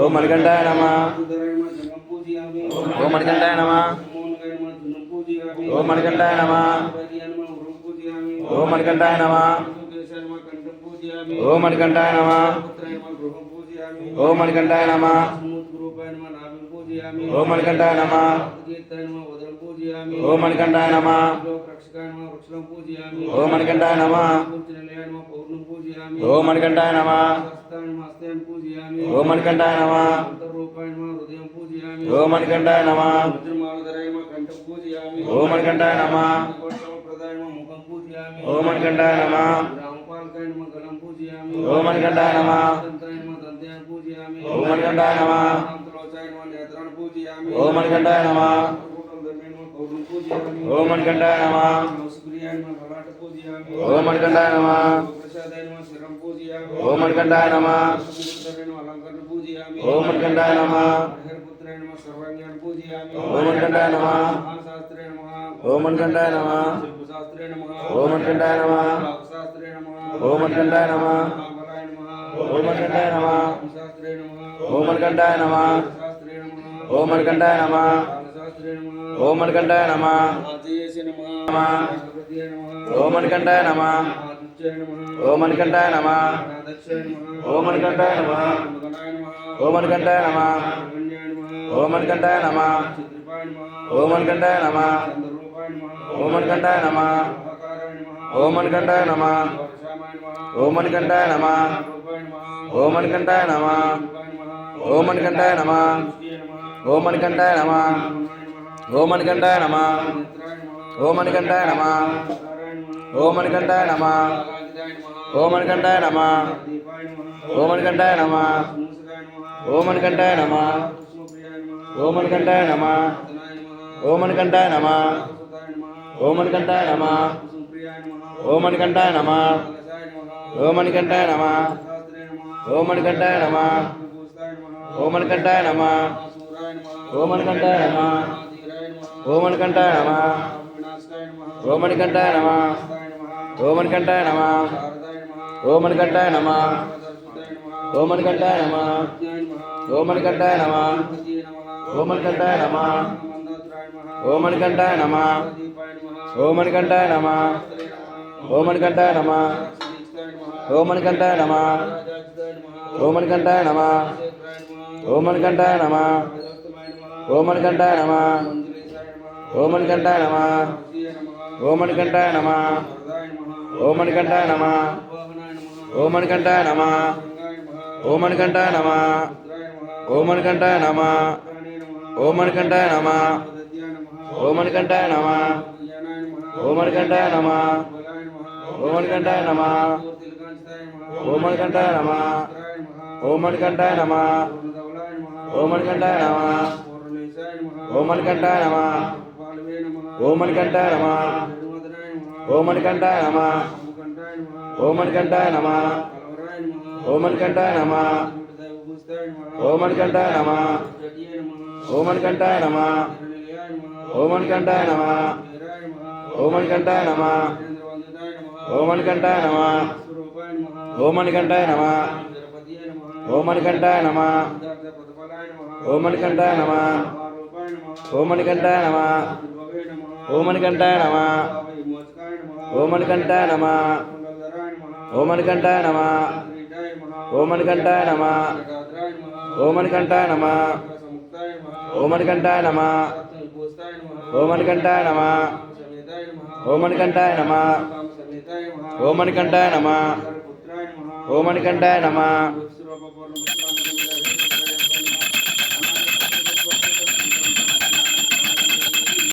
ఓ మణికంఠాయ నమ. ఓ మణికంఠాయ నమ. ఓ మణికంఠాయ నమ. ఓ మణికంఠాయ నమ. ఓ మణికంఠాయ నమ. ఓ మణికంఠాయ నమ. ఓ మణికంఠాయ నమ. ఓ మణికంఠాయ నమ. ఓ మణికంఠాయ నమ. ఓం మణికంఠాయ నమ ఓం మణికంఠాయ నమ ఓం మణికంఠాయ నమ ఓం మణికంఠాయ నమ ఓం మణికంఠాయ నమ ఓం మణికంఠాయ నమ ఓం మణికంఠాయ నమ ఓం మణికంఠాయ నమ ఓం మణికంఠాయ నమ ఓం మణికంఠాయ నమ ఓం మణికంఠాయ నమ ఓం మణికంఠాయ నమ ఓం మణికంఠాయ నమ ఓం మణికంఠాయ నమ ఓం మణికంఠాయ నమ ఓం మణికంఠాయ నమ ఓం మణికంఠాయ నమ ఓం మణికంఠాయ నమ ఓం మణికంఠాయ నమ ఓం మణికంఠాయ నమ నమ ఓం మణికంఠాయ నమ ఓం మణికంఠాయ నమ ఓం మణికంఠాయ నమ ఓం మణికంఠాయ నమ ఓం మణికంఠాయ నమ ఓం మణికంఠాయ నమ ఓం మణికంఠాయ నమ ఓం మణికంఠాయ నమ ఓం మణికంఠాయ నమ ఓం మణికంఠాయ నమ ఓం మణికంఠాయ నమ ఓం మణికంఠాయ నమ ఓం మణికంఠాయ నమ ఓం మణికంఠాయ నమ ఓం మణికంఠాయ నమ ఓం మణికంఠాయ నమ ఓం మణికంఠాయ నమ ఓం మణికంఠాయ నమ ఓం మణికంఠాయ నమ ఓం మణికంఠాయ నమ ఓం మణికంఠాయ నమ ఓం మణికంఠాయ నమ ఓం మణికంఠాయ నమ ఓం మణికంఠాయ నమ ఓం మణికంఠాయ నమ ఓం మణికంఠాయ నమ ఓం మణికంఠాయ నమ ఓం మణికంఠాయ నమ ఓం మణికంఠాయ నమ ఓం మణికంఠాయ నమ ఓం మణికంఠాయ నమ ఓం మణికంఠాయ నమ ఓం మణికంఠాయ నమ ఓం మణికంఠాయ నమ ఓం మణికంఠాయ నమ ఓం మణికంఠాయ నమ ఓమణికంఠాయ నమ ఓమణికంఠాయ నమ ఓమణికంఠాయ నమ ఓమణికంఠాయ నమ ఓమణికంఠాయ నమ ఓమణికంఠాయ నమ ఓమణికంఠాయ నమ ఓమణికంఠాయ నమ ఓమణికంఠాయ నమ ఓమణికంఠాయ నమ ఓమణికంఠాయ నమ ఓమణికంఠాయ నమ ఓమణికంఠాయ నమ ఓమణికంఠాయ నమ ఓం మణికంఠాయ నమ ఓం మణికంఠాయ నమ ఓం మణికంఠాయ నమ ఓం మణికంఠాయ నమ ఓం మణికంఠాయ నమ ఓం మణికంఠాయ నమ ఓం మణికంఠాయ నమ ఓం మణికంఠాయ నమ ఓం మణికంఠాయ నమ ఓం మణికంఠాయ నమ ఓం మణికంఠాయ నమ ఓం మణికంఠాయ నమ ఓం మణికంఠాయ నమ ఓం మణికంఠాయ నమ ఓం మణికంఠాయ నమ ఓం మణికంఠాయ నమ ఓం మణికంఠాయ నమ ఓం మణికంఠాయ నమ ఓం మణికంఠాయ నమ ఓం మణికంఠాయ నమ ఓం నమ ఓం నమ ఓం నమ